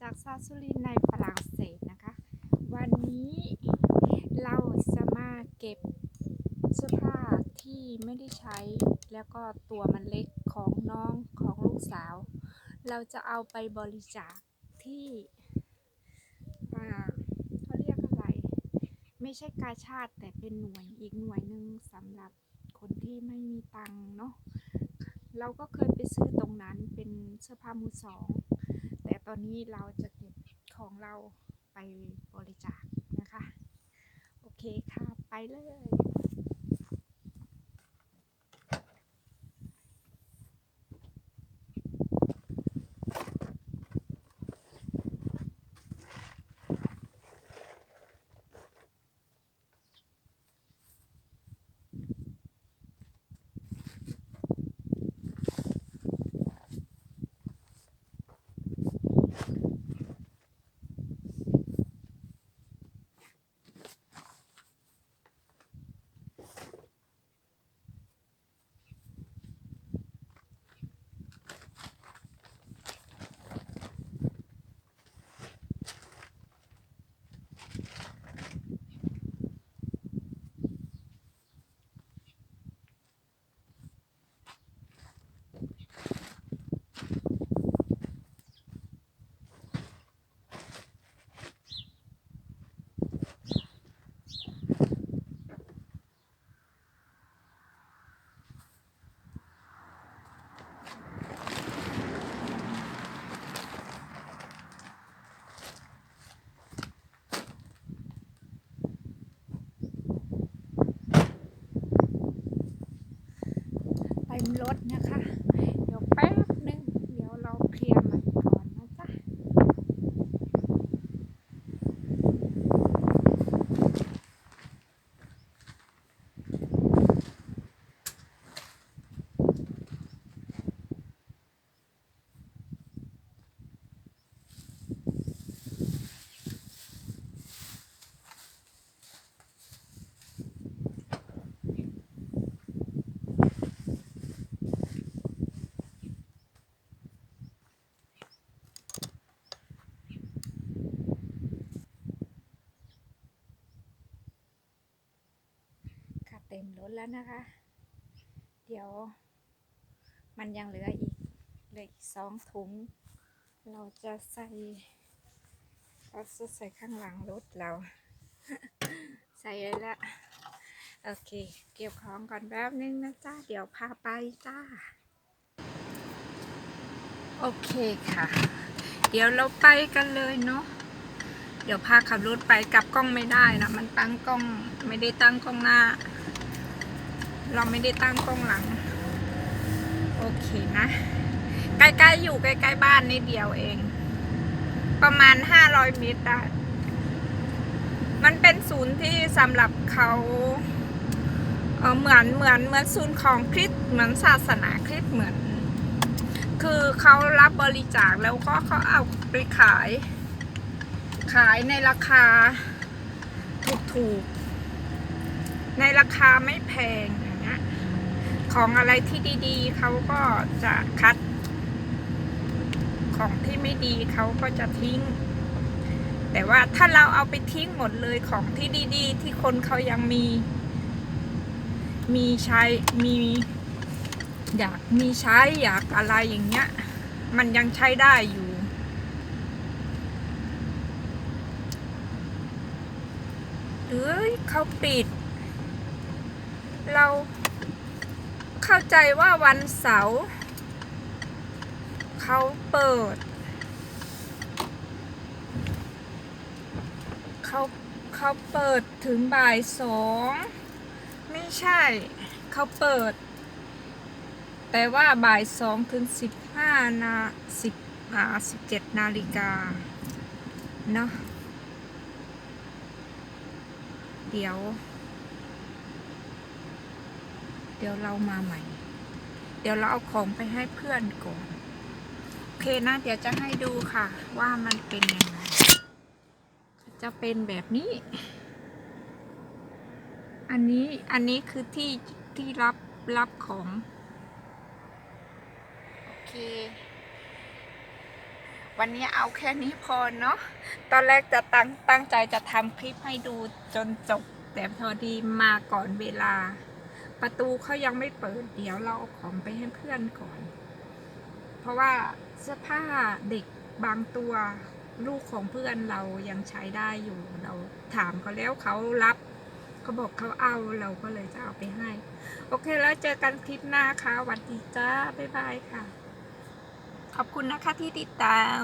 จากซาสุรินในฝรั่งเศสนะคะ วันนี้เราจะมาเก็บเสื้อผ้าที่ไม่ได้ใช้ แล้วก็ตัวมันเล็กของน้องของลูกสาว เราจะเอาไปบริจาคที่เขาเรียกอะไร ไม่ใช่กาชาติแต่เป็นหน่วยอีกหน่วยหนึ่งสำหรับคนที่ไม่มีตังค์เนาะเราก็เคยไปซื้อตรงนั้นเป็นเสื้อผ้ามือสอง ตอนนี้เราจะเก็บของเราไปบริจาคนะคะ โอเคค่ะ ไปเลย เต็มรถนะคะ เดี๋ยวแป๊บนึง เดี๋ยวเราเคลียร์มันก่อนนะจ๊ะ ค่ะ เต็มรถแล้วนะคะ เดี๋ยว มันยังเหลืออีกเหลืออีกสองถุง เราจะใส่เราจะใส่ข้างหลังรถเรา ใส่เลยละโอเค เก็บของก่อนแป๊บนึงนะจ้าเดี๋ยวพาไปจ้า โอเคค่ะ เดี๋ยวเราไปกันเลยเนาะเดี๋ยวพาขับรถไปกลับกล้องไม่ได้นะ มันตั้งกล้องไม่ได้ตั้งกล้องหน้า เราไม่ได้ตั้งกล้องหลัง โอเคนะ ใกล้ๆอยู่ใกล้ๆบ้านนิดเดียวเอง ประมาณห้าร้อยเมตรได้ มันเป็นศูนย์ที่สำหรับเขาเเหมือนเหมือนเหมือนศูนย์ของคริสต์เหมือนศาสนาคริสต์เหมือน คือเขารับบริจาคแล้วก็เขาเอาไปขาย ขายในราคาถูกๆในราคาไม่แพง อย่างเงี้ยของอะไรที่ดีๆเขาก็จะคัด ของที่ไม่ดีเขาก็จะทิ้ง แต่ว่าถ้าเราเอาไปทิ้งหมดเลยของที่ดีๆ ที่คนเขายังมี มีใช้มีอยากมีใช้อยากอะไรอย่างเงี้ย มันยังใช้ได้อยู่ หรือเขาปิด เราเข้าใจว่าวันเสาร์เขาเปิด เขาเขาเปิดถึงบ่ายสองไม่ใช่เขาเปิด แต่ว่าบ่ายสองถึงสิบห้านาสิบอ่าสิบเจ็ดนาฬิกาเนาะเดี๋ยว เดี๋ยวเรามาใหม่ เดี๋ยวเราเอาของไปให้เพื่อนก่อนโอเคนะ เดี๋ยวจะให้ดูค่ะ ว่ามันเป็นยังไง จะเป็นแบบนี้ อันนี้อันนี้คือที่ที่รับรับของ โอเค วันนี้เอาแค่นี้พอเนาะตอนแรกจะตั้งตั้งใจจะทำคลิปให้ดูจนจบแต่พอดีมาก่อนเวลา ประตูเขายังไม่เปิดเดี๋ยวเราเอาของไปให้เพื่อนก่อน เพราะว่าเสื้อผ้าเด็กบางตัวลูกของเพื่อนเรายังใช้ได้อยู่เราถามเขาแล้วเขารับเขาบอกเขาเอาเราก็เลยจะเอาไปให้ โอเคแล้วเจอกันคลิปหน้าค่ะสวัสดีจ้าบ๊ายบายค่ะ ขอบคุณนะคะที่ติดตาม